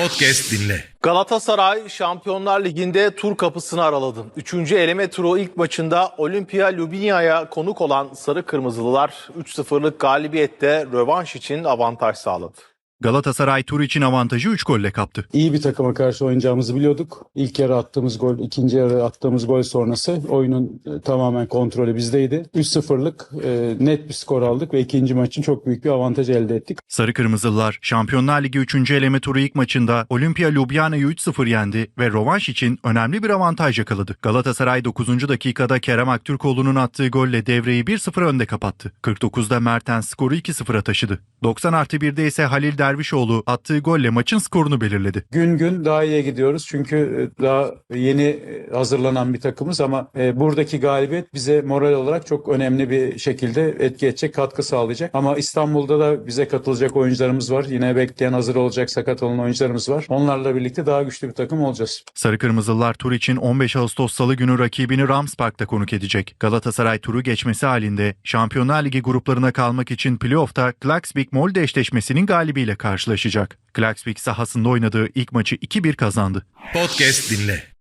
Podcast dinle. Galatasaray Şampiyonlar Ligi'nde tur kapısını araladı. Üçüncü eleme turu ilk maçında Olimpia Ljubljana'ya konuk olan Sarı Kırmızılılar 3-0'lık galibiyette rövanş için avantaj sağladı. Galatasaray tur için avantajı 3 golle kaptı. İyi bir takıma karşı oynayacağımızı biliyorduk. İlk yarı attığımız gol, ikinci yarı attığımız gol sonrası oyunun e, tamamen kontrolü bizdeydi. 3-0'lık e, net bir skor aldık ve ikinci maçın çok büyük bir avantaj elde ettik. Sarı Kırmızılılar Şampiyonlar Ligi 3. eleme turu ilk maçında Olimpia Ljubljana'yı 3-0 yendi ve rövanş için önemli bir avantaj yakaladı. Galatasaray 9. dakikada Kerem Aktürkoğlu'nun attığı golle devreyi 1-0 önde kapattı. 49'da Mertens skoru 2-0'a taşıdı. 90 artı 1'de ise Halil Dervişoğlu attığı golle maçın skorunu belirledi. Gün gün daha iyiye gidiyoruz çünkü e, daha yeni e, hazırlanan bir takımız ama e, buradaki galibiyet bize moral olarak çok önemli bir şekilde etki edecek, katkı sağlayacak. Ama İstanbul'da da bize katılacak oyuncularımız var. Yine bekleyen hazır olacak sakat olan oyuncularımız var. Onlarla birlikte daha güçlü bir takım olacağız. Sarı Kırmızılılar tur için 15 Ağustos Salı günü rakibini Rams Park'ta konuk edecek. Galatasaray turu geçmesi halinde Şampiyonlar Ligi gruplarına kalmak için playoff'ta Klaksvik-Molde eşleşmesinin galibiyle karşılaşacak. Klaksvik sahasında oynadığı ilk maçı 2-1 kazandı. Podcast dinle.